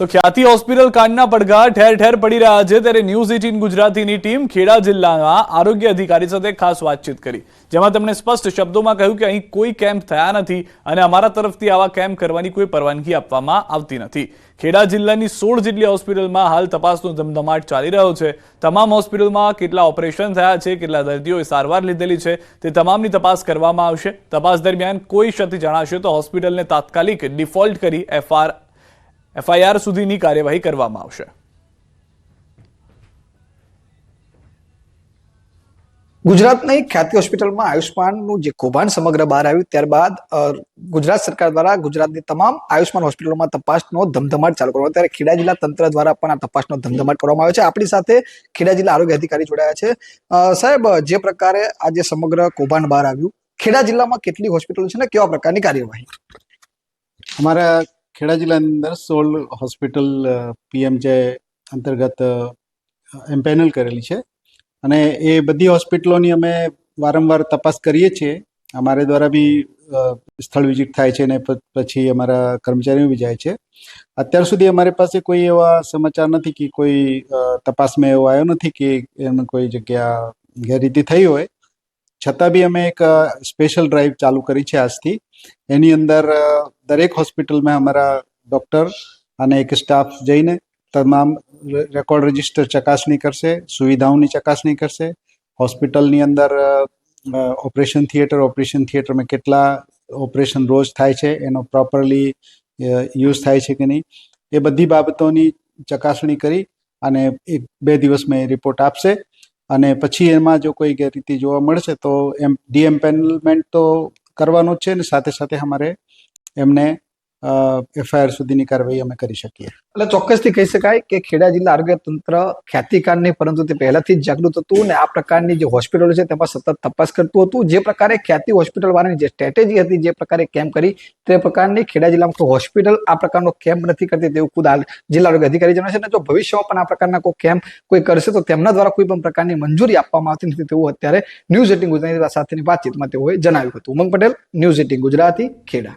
તો ખ્યાતિ હોસ્પિટલ કાંડના પડઘા ઠેર ઠેર પડી રહ્યા છે. ત્યારે ન્યૂઝ એટીન ગુજરાતીની ટીમ ખેડા જિલ્લાના આરોગ્ય અધિકારી સાથે ખાસ વાતચીત કરી. જેમાં તેમણે સ્પષ્ટ શબ્દોમાં કહ્યું કે અહીં કોઈ કેમ્પ થયા નથી અને અમારા તરફથી આવા કેમ્પ કરવાની કોઈ પરવાનગી આપવામાં આવતી નથી. ખેડા જિલ્લાની સોળ જેટલી હોસ્પિટલમાં હાલ તપાસનો ધમધમાટ ચાલી રહ્યો છે. તમામ હોસ્પિટલમાં કેટલા ઓપરેશન થયા છે, કેટલા દર્દીઓએ સારવાર લીધેલી છે, તે તમામની તપાસ કરવામાં આવશે. તપાસ દરમિયાન કોઈ ક્ષતિ જણાશે તો હોસ્પિટલને તાત્કાલિક ડિફોલ્ટ કરી એફઆર એફઆઈઆર સુધીની કાર્યવાહી કરવામાં આવશે. ગુજરાતની ખ્યાતિ હોસ્પિટલમાં આયુષ્માનનું જે કૌભાંડ સમગ્ર બહાર આવ્યું ત્યારબાદ ગુજરાત સરકાર દ્વારા ગુજરાતની તમામ આયુષ્માન હોસ્પિટલોમાં તપાસનો ધમધમાટ ચાલુ કરવામાં ત્યારે ખેડા જિલ્લા તંત્ર દ્વારા પણ આ તપાસનો ધમધમાટ કરવામાં આવ્યો છે. આપણી સાથે ખેડા જિલ્લા આરોગ્ય અધિકારી જોડાયા છે. સાહેબ જે પ્રકારે આજે સમગ્ર કૌભાંડ બહાર આવ્યું ખેડા જિલ્લામાં કેટલી હોસ્પિટલો છે ને કેવા પ્રકારની કાર્યવાહી? અમારા ખેડા જિલ્લાની અંદર સોલ હોસ્પિટલ પીએમ જે અંતર્ગત એમ્પેનલ કરેલી છે. અને એ બધી હોસ્પિટલોની અમે વારંવાર તપાસ કરીએ છીએ. અમારે દ્વારા બી સ્થળ વિઝિટ થાય છે અને પછી અમારા કર્મચારીઓ બી જાય છે. અત્યાર સુધી અમારી પાસે કોઈ એવા સમાચાર નથી કે કોઈ તપાસમાં એવો આવ્યો નથી કે એમ કોઈ જગ્યા ગેરરીતિ થઈ હોય. છતાં બી અમે એક સ્પેશિયલ ડ્રાઈવ ચાલુ કરી છે આજથી. એની અંદર દરેક હોસ્પિટલમાં અમારા ડૉક્ટર અને એક સ્ટાફ જઈને તમામ રેકોર્ડ રજિસ્ટર ચકાસણી કરશે, સુવિધાઓની ચકાસણી કરશે. હોસ્પિટલની અંદર ઓપરેશન થિયેટર ઓપરેશન થિયેટરમાં કેટલા ઓપરેશન રોજ થાય છે, એનો પ્રોપરલી યુઝ થાય છે કે નહીં, એ બધી બાબતોની ચકાસણી કરી અને એક બે દિવસમાં એ રિપોર્ટ આપશે. અને પછી એમાં જો કોઈ ગેરરીતિ જોવા મળશે તો એમ ડીએમ્પેનલમેન્ટ તો કરવાનું જ છે ને સાથે સાથે અમારે એમને એફઆઈઆર સુધીની કાર્યવાહી અમે કરી શકીએ. એટલે ચોક્કસથી કહી શકાય કે ખેડા જિલ્લા આરોગ્ય તંત્ર ખ્યાતિકાર નહીં પરંતુ તે પહેલાથી જ જાગૃત હતું અને આ પ્રકારની જે હોસ્પિટલો છે તેમાં સતત તપાસ કરતું હતું. જે પ્રકારે ખ્યાતિ હોસ્પિટલ વાળાની જે સ્ટ્રેટેજી હતી, જે પ્રકારે કેમ્પ કરી, તે પ્રકારની ખેડા જિલ્લામાં કોઈ હોસ્પિટલ આ પ્રકારનો કેમ્પ નથી કરતી તેવું ખુદ જિલ્લા આરોગ્ય અધિકારી જણાવે છે અને જો ભવિષ્યમાં પણ આ પ્રકારના કોઈ કેમ્પ કોઈ કરશે તો તેમના દ્વારા કોઈ પણ પ્રકારની મંજૂરી આપવામાં આવતી નથી તેવું અત્યારે ન્યૂઝ એટીન ગુજરાતી સાથેની વાતચીતમાં તેઓએ જણાવ્યું હતું. Umang Patel, news eighteen Gujarati, Kheda.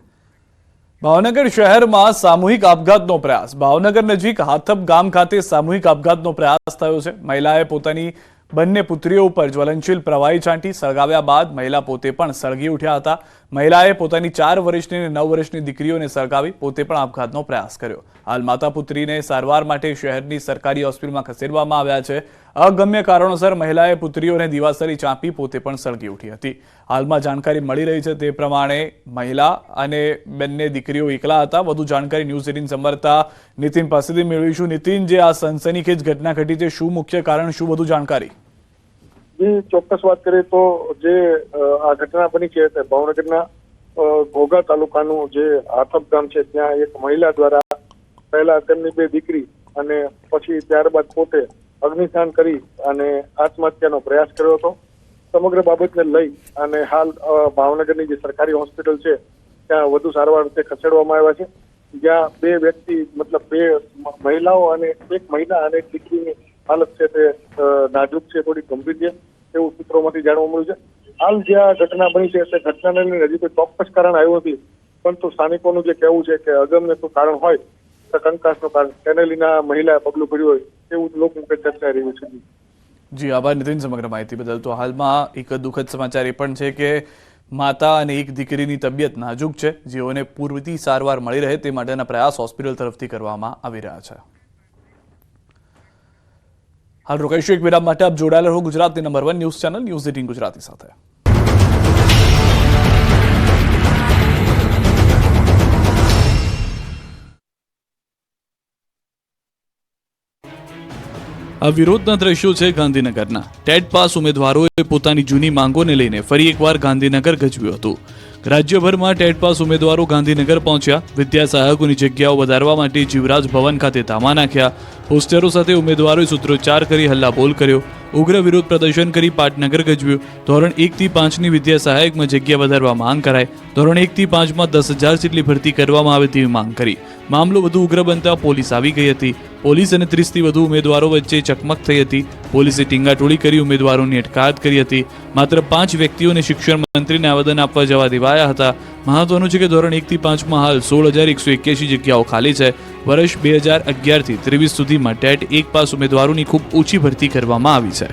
Bhavnagar શહેરમાં સામૂહિક આપઘાતનો પ્રયાસ. ભાવનગર નજીક હાથપ ગામ ખાતે સામૂહિક આપઘાતનો પ્રયાસ થયો છે. મહિલાએ પોતાની બંને પુત્રીઓ ઉપર જ્વલનશીલ પ્રવાહી છાંટી સળગાવ્યા બાદ મહિલા પોતે પણ સળગી ઉઠ્યા હતા. મહિલાએ પોતાની ચાર વર્ષની અને નવ વર્ષની દીકરીઓને સળગાવી પોતે પણ આપઘાતનો પ્રયાસ કર્યો. હાલ માતા પુત્રીને સારવાર માટે શહેરની સરકારી હોસ્પિટલમાં ખસેડવામાં આવ્યા છે. અગમ્ય કારણોસર મહિલાએ પુત્રીઓને દિવાસરી ચાંપી પોતે પણ સળગી ઉઠી હતી. હાલમાં જાણકારી મળી રહી છે તે પ્રમાણે મહિલા અને બંને દીકરીઓ એકલા હતા. વધુ જાણકારી ન્યૂઝ એટીન સંવાદદાતા નીતિન પાસેથી મેળવીશું. નીતિન, જે આ સનસનીખેજ ઘટના ઘટી છે, શું મુખ્ય કારણ, શું વધુ જાણકારી? ચોક્કસ વાત કરીએ તો જે આ ઘટના બની છે તે ભાવનગરના ઘોઘા તાલુકાનું જે આથપ ગામ છે, ત્યાં એક મહિલા દ્વારા પહેલા તેમની બે દીકરી અને પછી ત્યારબાદ પોતે અગ્નિદાન કરી અને આત્મહત્યાનો પ્રયાસ કર્યો હતો. સમગ્ર બાબતને લઈ અને હાલ ભાવનગરની જે સરકારી હોસ્પિટલ છે, ત્યાં વધુ સારવાર અર્થે ખસેડવામાં આવ્યા છે. જ્યાં બે વ્યક્તિ, મતલબ બે મહિલાઓ અને એક મહિલા અને એક દીકરીની હાલત છે તે નાજુક છે, થોડી ગંભીર છે એવું સૂત્રોમાંથી જાણવા મળ્યું છે. હાલ જે આ ઘટના બની છે, તે ઘટનાને લઈને હજી કોઈ ચોક્કસ કારણ આવ્યું નથી. પરંતુ સ્થાનિકોનું જે કહેવું છે કે અગમ્ય કોઈ કારણ હોય કંકાસનું કારણ કેનેલીના મહિલાએ પગલું ભર્યું હોય તેવું લોકમુખે ચર્ચાઈ રહ્યું છે. જી, આભાર નીતિન સમગ્ર માહિતી બદલ. તો હાલમાં એક દુઃખદ સમાચાર એ પણ છે કે માતા અને એક દીકરીની તબિયત નાજુક છે. જેઓને પૂરતી સારવાર મળી રહે તે માટેના પ્રયાસ હોસ્પિટલ તરફથી કરવામાં આવી રહ્યા છે. હાલ રોકાઈશું એક વિરામ માટે. આપ જોડાયેલા રહો ગુજરાતની number one news channel, news eighteen Gujarati સાથે. આ વિરોધના દ્રશ્યો છે ગાંધીનગરના. ટેટ પાસ ઉમેદવારોએ પોતાની જૂની માંગોને લઈને ફરી એકવાર ગાંધીનગર ગજવ્યું હતું. રાજ્યભરમાં ટેટ પાસ ઉમેદવારો ગાંધીનગર પહોંચ્યા. વિદ્યા સહાયકોની જગ્યાઓ વધારવા માટે જીવરાજ ભવન ખાતે ધામા નાખ્યા. પોસ્ટરો સાથે ઉમેદવારોએ સૂત્રોચ્ચાર કરી હલ્લાબોલ કર્યો. ઉગ્ર વિરોધ પ્રદર્શન કરી પાટનગર ગજવ્યું. ધોરણ એકથી પાંચની વિદ્યા સહાયકમાં જગ્યા વધારવા માંગ કરાઈ. ધોરણ એકથી પાંચમાં દસ હજાર જેટલી ભરતી કરવામાં આવે તેવી માંગ કરી. મામલો વધુ ઉગ્ર બનતા પોલીસ આવી ગઈ હતી. પોલીસ અને ત્રીસથી વધુ ઉમેદવારો વચ્ચે ચકમક થઈ હતી. પોલીસે ટીંગાટોળી કરી ઉમેદવારોની અટકાયત કરી હતી. માત્ર પાંચ વ્યક્તિઓને શિક્ષણ મંત્રીને આવેદન આપવા જવા દેવાયા હતા. મહત્વનું છે કે ધોરણ એકથી પાંચમાં હાલ સોળ હજાર એકસો એક્યાસી જગ્યાઓ ખાલી છે. વર્ષ બે હજાર અગિયારથી ત્રેવીસ સુધીમાં ટેટ એક પાસ ઉમેદવારોની ખૂબ ઓછી ભરતી કરવામાં આવી છે.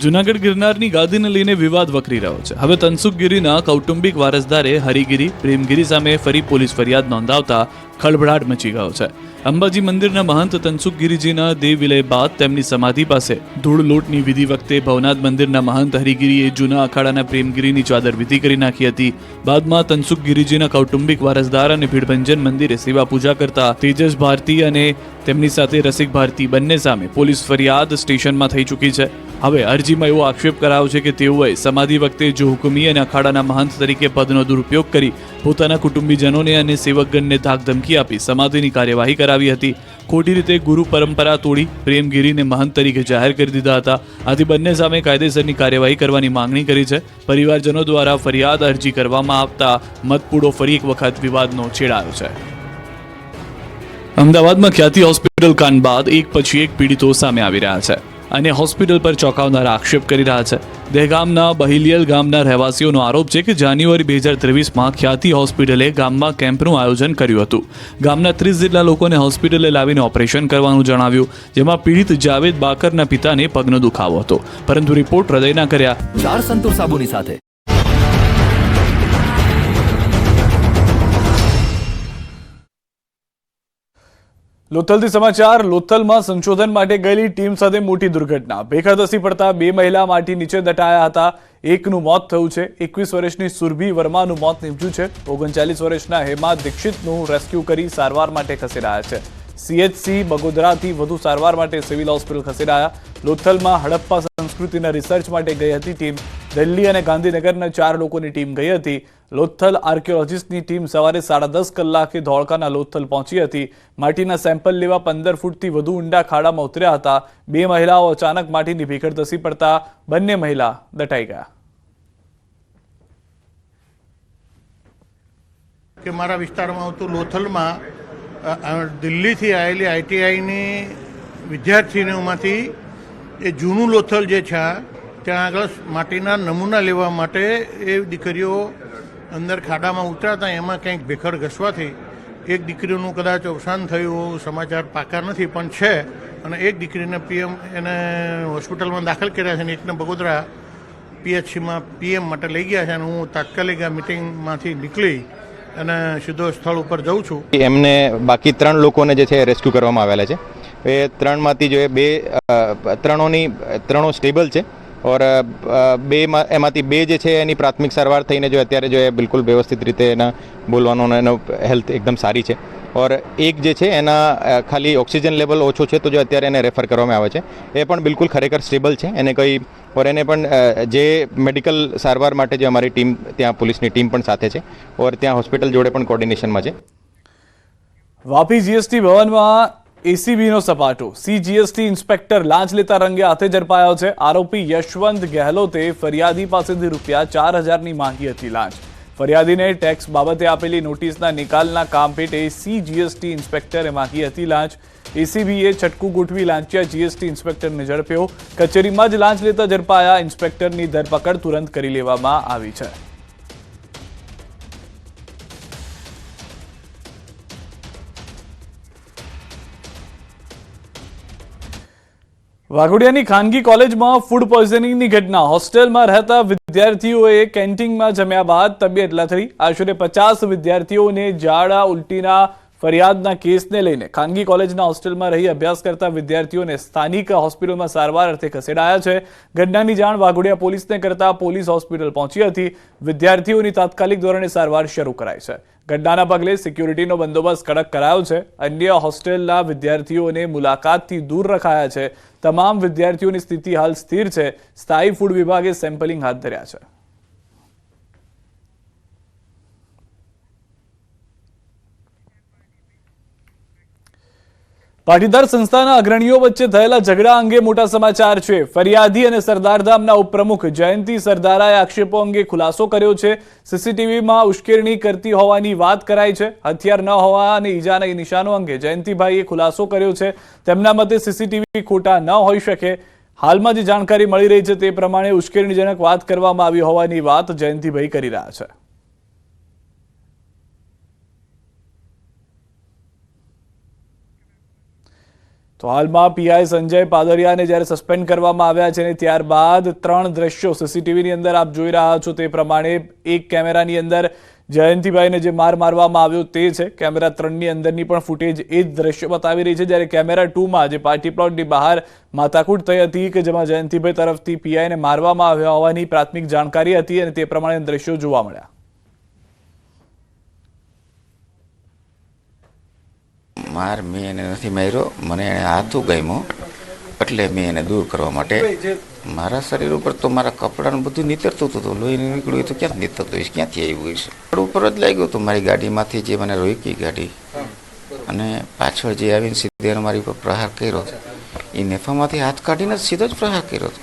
જુનાગઢ ગિરનારની ગાદીને લઈને વિવાદ વકરી રહ્યો છે. હવે તનસુખગીરીના કૌટુંબિક વારસદારે હરિગીરી, પ્રેમગીરી સામે ફરી પોલીસ ફરિયાદ નોંધાવતા ખળભળાટ મચી ગયો છે. અંબાજી મંદિરના મહંત તનસુખગીરીજીના દેહ વિલય બાદ તેમની સમાધિ પાસે ધૂળ લોટની વિધિ વખતે ભવનાથ મંદિરના મહંત હરિગીરીએ જૂના અખાડાના પ્રેમગીરીની ચાદર વિધિ કરી નાખી હતી. બાદમાં તનસુખગીરીજીના કૌટુંબિક વારસદાર અને ભીડભંજન મંદિરે સેવા પૂજા કરતા તેજસ ભારતી અને તેમની સાથે રસિક ભારતી બંને સામે પોલીસ ફરિયાદ સ્ટેશનમાં થઈ ચૂકી છે. હવે અરજીમાં એવો આક્ષેપ કરાયો છે કે તેઓએ સમાધિ વખતે જો હુકમી અને અખાડાના મહંત તરીકે પદનો દુરુપયોગ કરી પોતાના કુટુંબીજનોને અને સેવકગણને ધાકધમકી આપી સમાધિની કાર્યવાહી કરાવી હતી. ખોટી રીતે ગુરુ પરંપરા તોડી પ્રેમગીરીને મહંત તરીકે જાહેર કરી દીધા હતા. આથી બંને સામે કાયદેસરની કાર્યવાહી કરવાની માંગણી કરી છે. પરિવારજનો દ્વારા ફરિયાદ અરજી કરવામાં આવતા મતપૂડો ફરી એક વખત વિવાદનો છેડાયો છે. અમદાવાદમાં ખ્યાતિ હોસ્પિટલ કાંડ બાદ એક પછી એક પીડિતો સામે આવી રહ્યા છે. અને હોસ્પિટલ પર ચોંકાવનારા આક્ષેપ કરી રહ્યા છે. દહેગામના બહિલિયલ ગામના રહેવાસીઓનો આરોપ છે કે જાન્યુઆરી બે હજાર ત્રેવીસમાં ખ્યાતિ હોસ્પિટલે ગામમાં કેમ્પનું આયોજન કર્યું હતું. ગામના ત્રીસ જેટલા લોકોને હોસ્પિટલે લાવીને ઓપરેશન કરવાનું જણાવ્યું, જેમાં પીડિત જાવેદ બાકરના પિતાને પગનો દુખાવો હતો. પરંતુ રિપોર્ટ હૃદયના કર્યા. ચાર સાબુની સાથે. લોથલથી સમાચાર, લોથલમાં સંશોધન માટે ગયેલી ટીમ સાથે મોટી દુર્ઘટના. ભેખા ધસી પડતા બે મહિલા માટી નીચે દટાયા હતા. એકનું મોત થયું છે. એકવીસ વર્ષની સુરભી વર્માનું મોત નીપજ્યું છે. ઓગણચાલીસ વર્ષના હેમા દીક્ષિતનું રેસ્ક્યુ કરી સારવાર માટે ખસેડાયા છે. સીએચસી બગોદરાથી વધુ સારવાર માટે સિવિલ હોસ્પિટલ ખસેડાયા. લોથલમાં હડપ્પા સંસ્કૃતિના રિસર્ચ માટે ગઈ હતી ટીમ. દિલ્હી અને ગાંધીનગરના ચાર લોકોની ટીમ ગઈ હતી. લોથલ આર્કિયોલોજીસ્ટની ટીમ સવારે સાડા દસ કલાકે ધોળકાના લોથલ પહોંચી હતી. માટીના સેમ્પલ લેવા પંદર ફૂટથી વધુ ઊંડા ખાડામાં ઉતર્યા હતા. બે મહિલાઓ અચાનક માટીની ભીખડ ધસી પડતા બંને મહિલા દટાઈ ગયા. કે મારા વિસ્તારમાં આવતું લોથલમાં દિલ્હીથી આવેલી આઈટીઆઈની વિદ્યાર્થીનીઓમાંથી એ જૂનું લોથલ જે છે, ત્યાં આગળ માટીના નમૂના લેવા માટે એ દીકરીઓ અંદર ખાડામાં ઉતરાતા એમાં કંઈક ભેખડ ઘસવાથી એક દીકરીનું કદાચ અવસાન થયું સમાચાર પાકા નથી, પણ છે. અને એક દીકરીને પીએમ એને હોસ્પિટલમાં દાખલ કર્યા છે અને એકને બગોદરા પીએચસીમાં પીએમ માટે લઈ ગયા છે અને હું તાત્કાલિક આ મિટિંગમાંથી નીકળી અને સીધો સ્થળ ઉપર જઉં છું. એમને બાકી ત્રણ લોકોને જે છે રેસ્ક્યુ કરવામાં આવેલા છે. એ ત્રણમાંથી જો એ બે ત્રણોની, ત્રણો સ્ટેબલ છે. ઓર બે એમાંથી બે જે છે એની પ્રાથમિક સારવાર થઈને જો અત્યારે જો એ બિલકુલ વ્યવસ્થિત રીતે એના બોલવાનો એનો હેલ્થ એકદમ સારી છે. ઓર, એક જે છે એના ખાલી ઓક્સિજન લેવલ ઓછો છે તો જો અત્યારે એને રેફર કરવામાં આવે છે. એ પણ બિલકુલ ખરેખર સ્ટેબલ છે. એને કંઈ, ઓર એને પણ જે મેડિકલ સારવાર માટે જે અમારી ટીમ, ત્યાં પોલીસની ટીમ પણ સાથે છે. ઓર ત્યાં હોસ્પિટલ જોડે પણ કોર્ડિનેશનમાં છે. વાપી જીએસટી ભવનમાં એસીબીનો સપાટો. સીજીએસટી ઇન્સ્પેક્ટર લાંચ લેતા રંગે હાથે ઝડપાયો છે. આરોપી યશવંત ગેહલોતે ફરિયાદી પાસેથી રૂપિયા ચાર હજારની માંગી હતી લાંચ. ફરિયાદીને ટેક્સ બાબતે આપેલી નોટિસના નિકાલના કામ પેટે સીજીએસટી ઇન્સ્પેક્ટરે માંગી હતી લાંચ. એસીબીએ છટકું ગોઠવી લાંચિયા જીએસટી ઇન્સ્પેક્ટરને ઝડપ્યો. કચેરીમાં જ લાંચ લેતા ઝડપાયા ઇન્સ્પેક્ટરની ધરપકડ તુરંત કરી લેવામાં આવી છે. વાઘોડિયાની ખાનગી કોલેજમાં ફૂડ પોઈઝનિંગની ઘટના. હોસ્ટેલમાં રહેતા વિદ્યાર્થીઓએ કેન્ટીનમાં જમ્યા બાદ તબિયત લથડી. આશરે પચાસ વિદ્યાર્થીઓને ઝાડા, ઉલટીના ફરિયાદના કેસને લઈને ખાનગી કોલેજના હોસ્ટેલમાં રહી અભ્યાસ કરતા વિદ્યાર્થીઓને સ્થાનિક હોસ્પિટલમાં સારવાર અર્થે ખસેડાયા છે. ઘટનાની જાણ વાઘોડિયા પોલીસને કરતા પોલીસ હોસ્પિટલ પહોંચી હતી. વિદ્યાર્થીઓની તાત્કાલિક ધોરણે સારવાર શરૂ કરાઈ છે. ઘટનાના પગલે સિક્યુરિટીનો બંદોબસ્ત કડક કરાયો છે. અન્ય હોસ્ટેલના વિદ્યાર્થીઓને મુલાકાતથી દૂર રખાયા છે. તમામ વિદ્યાર્થીઓની સ્થિતિ હાલ સ્થિર છે. સ્થાયી ફૂડ વિભાગે સેમ્પલિંગ હાથ ધર્યા છે. પાટીદાર સંસ્થાના અગ્રણીઓ વચ્ચે થયેલા ઝઘડા અંગે મોટા સમાચાર છે. ફરિયાદી અને સરદારધામના ઉપપ્રમુખ જયંતિ સરદારાએ આક્ષેપો અંગે ખુલાસો કર્યો છે. સીસીટીવીમાં ઉશ્કેરણી કરતી હોવાની વાત કરાઈ છે. હથિયાર ન હોવા અને ઈજાના નિશાનો અંગે જયંતિભાઈએ ખુલાસો કર્યો છે. તેમના મતે સીસીટીવી ખોટા ન હોઈ શકે. હાલમાં જે જાણકારી મળી રહી છે તે પ્રમાણે ઉશ્કેરણીજનક વાત કરવામાં આવી હોવાની વાત જયંતિભાઈ કરી રહ્યા છે. તો હાલમાં પીઆઈ સંજય પાદરિયાને જ્યારે સસ્પેન્ડ કરવામાં આવ્યા છે અને ત્યારબાદ ત્રણ દ્રશ્યો સીસીટીવીની અંદર આપ જોઈ રહ્યા છો તે પ્રમાણે એક કેમેરાની અંદર જયંતિભાઈને જે માર મારવામાં આવ્યો તે છે. કેમેરા ત્રણની અંદરની પણ ફૂટેજ એ જ દ્રશ્યો બતાવી રહી છે, જ્યારે કેમેરા ટુમાં જે પાર્ટી પ્લોટની બહાર માથાકૂટ થઈ હતી કે જેમાં જયંતિભાઈ તરફથી પીઆઈને મારવામાં આવ્યા હોવાની પ્રાથમિક જાણકારી હતી અને તે પ્રમાણે દ્રશ્યો જોવા મળ્યા. માર મેં એને નથી માર્યો મને એને હાથું ગમ્યો એટલે મેં એને દૂર કરવા માટે મારા શરીર ઉપર તો મારા કપડાનું બધું નીતરતું હતું તો લોહી નીકળ્યું તો ક્યાં નીતરતું હોય ક્યાંથી આવ્યું હશે રોડ ઉપર જ લાગ્યું હતું મારી ગાડીમાંથી જે મને રોકી ગાડી. અને પાછળ જે આવીને સીધે મારી ઉપર પ્રહાર કર્યો. એ નેફામાંથી હાથ કાઢીને સીધો જ પ્રહાર કર્યો હતો.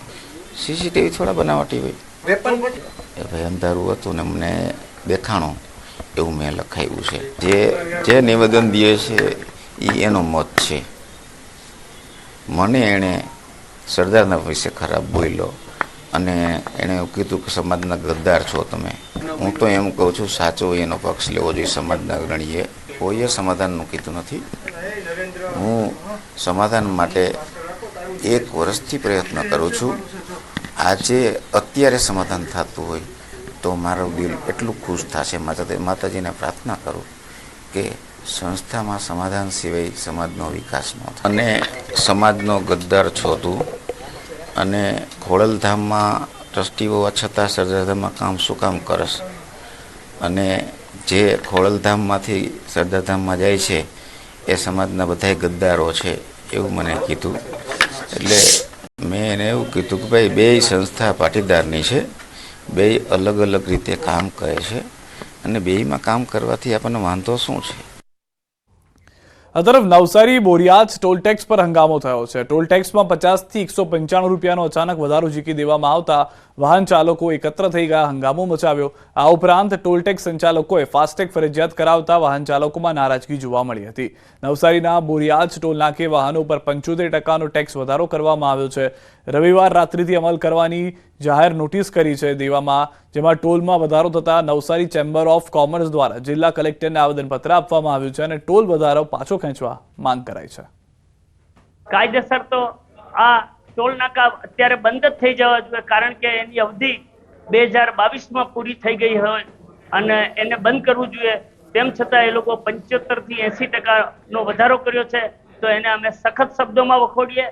સીસીટીવી થોડા બનાવટી હોય. એ ભાઈ અંધારું હતું ને મને દેખાણું એવું મેં લખાયું છે. જે જે નિવેદન દે છે એ એનો મત છે. મને એણે સરદારના વિશે ખરાબ બોલ્યો અને એણે એવું કીધું કે સમાજના ગદ્દાર છો તમે. હું તો એમ કહું છું, સાચો એનો પક્ષ લેવો જોઈએ. સમાજના અગ્રણીએ કોઈએ સમાધાનનું કીધું નથી. હું સમાધાન માટે એક વર્ષથી પ્રયત્ન કરું છું. આજે અત્યારે સમાધાન થતું હોય તો મારું દિલ એટલું ખુશ થશે. માતા માતાજીને પ્રાર્થના કરું કે સંસ્થામાં સમાધાન સિવાય સમાજનો વિકાસ ન થાય. અને સમાજનો ગદ્દાર છો તું અને ખોડલધામમાં ટ્રસ્ટી હોવા છતાં સરદારધામમાં કામ શું કામ કરશ? અને જે ખોડલધામમાંથી સરદારધામમાં જાય છે, એ સમાજના બધાય ગદ્દારો છે એવું મને કીધું. એટલે મેં એને એવું કીધું કે ભાઈ, બે સંસ્થા પાટીદારની છે, બે અલગ અલગ રીતે કામ કરે છે અને બેયમાં કામ કરવાથી આપણને વાંધો શું છે? આ તરફ નવસારી બોરિયાજ ટોલ ટેક્સ પર હંગામો થયો છે. ટોલ ટેક્સમાં પચાસથી એકસો પંચાણું રૂપિયાનો અચાનક વધારો ઝીકી દેવામાં આવતા વાહન ચાલકો એકત્ર થઈ ગયા, હંગામો મચાવ્યો. આ ઉપરાંત ટોલટેક સંચાલકોએ ફાસ્ટેગ ફરજિયાત કરાવતા વાહન ચાલકોમાં નારાજગી જોવા મળી હતી. નવસારીના બોરિયાજ ટોલ નાકે વાહનો પર પંચોતેર ટકાનો ટેક્સ વધારો કરવામાં આવ્યો છે. રવિવાર રાત્રિથી અમલ કરવાની જાહેર નોટિસ કરી છે દેવામાં, જેમાં ટોલમાં વધારો થતા નવસારી ચેમ્બર ઓફ કોમર્સ દ્વારા જિલ્લા કલેક્ટરને આવેદનપત્ર આપવામાં આવ્યું છે અને ટોલ વધારો પાછો ખેંચવા માંગ કરાઈ છે. કાયદેસર તો આ ટોલ નાકા અત્યારે બંધ જ થઈ જવા જોઈએ, કારણ કે એની અવધિ બે હજાર બાવીસમાં પૂરી થઈ ગઈ હોય અને એને બંધ કરવું જોઈએ. તેમ છતાં એ લોકો પંચોતેરથી એસી ટકાનો વધારો કર્યો છે. તો એને અમે સખત શબ્દોમાં વખોડીએ.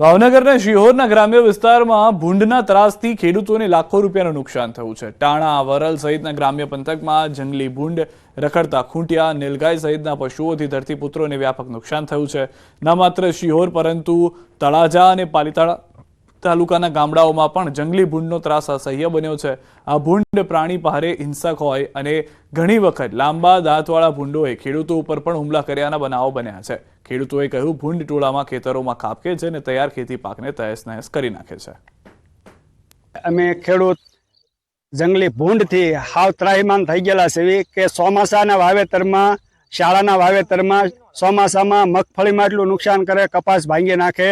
ભાવનગરના શિહોરના ગ્રામ્ય વિસ્તારમાં ભૂંડના ત્રાસથી ખેડૂતોને લાખો રૂપિયાનું નુકસાન થયું છે. ટાણા, વરલ સહિતના ગ્રામ્ય પંથકમાં જંગલી ભૂંડ, રખડતા ખૂંટિયા, નીલગાય સહિતના પશુઓથી ધરતીપુત્રોને વ્યાપક નુકસાન થયું છે. ન માત્ર શિહોર, પરંતુ તળાજા અને પાલીતાણા તાલુકાના ગામડાઓમાં પણ જંગલી ભૂંડનો ત્રાસ અસહ્ય બન્યો છે. આ ભૂંડ પ્રાણી પહારે હિંસક હોય અને ઘણી વખત લાંબા દાંતવાળા ભૂંડોએ ખેડૂતો ઉપર પણ હુમલા કર્યાના બનાવો બન્યા છે. ખેડૂતોએ કહ્યું, ભૂંડ ટોળામાં ખેતરોમાં ખાબકે છે અને તૈયાર ખેતી પાકને તહેસ નહેસ કરી નાખે છે. અમે ખેડૂત જંગલી ભૂંડથી હાવ ત્રાહીમાન થઈ ગયેલા છે. કે ચોમાસાના વાવેતરમાં, શાળાના વાવેતરમાં ચોમાસામાં મગફળીમાં એટલું નુકસાન કરે, કપાસ ભાંગી નાખે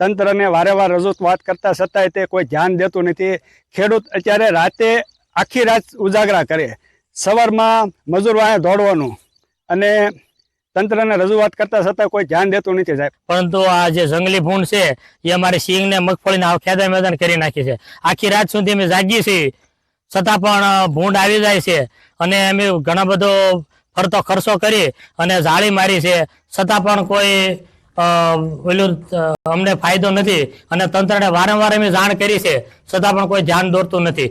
તંત્રને વારેવાર રજૂઆત કરતા છતાંય તે કોઈ ધ્યાન દેતું નથી. ખેડૂત અત્યારે રાતે આખી રાત ઉજાગરા કરે. સવારમાં મજૂર વાહે દોડવાનું અને તંત્રને રજૂઆત કરતા છતાં કોઈ ધ્યાન દેતું નથી સાહેબ. પરંતુ આ જે જંગલી ભૂંડ છે, એ અમારી સિંહને મગફળીના ખેદા મેદાન કરી નાખી છે. આખી રાત સુધી અમે જાગીએ છીએ. છતાં પણ ભૂંડ આવી જાય છે અને અમે ઘણા બધો ફરતો ખર્ચો કરી અને જાળી મારી છે. છતાં પણ કોઈ પેલું અમને ફાયદો નથી. અને તંત્રને વારંવાર અમે જાણ કરી છે. છતાં પણ કોઈ ધ્યાન દોરતું નથી.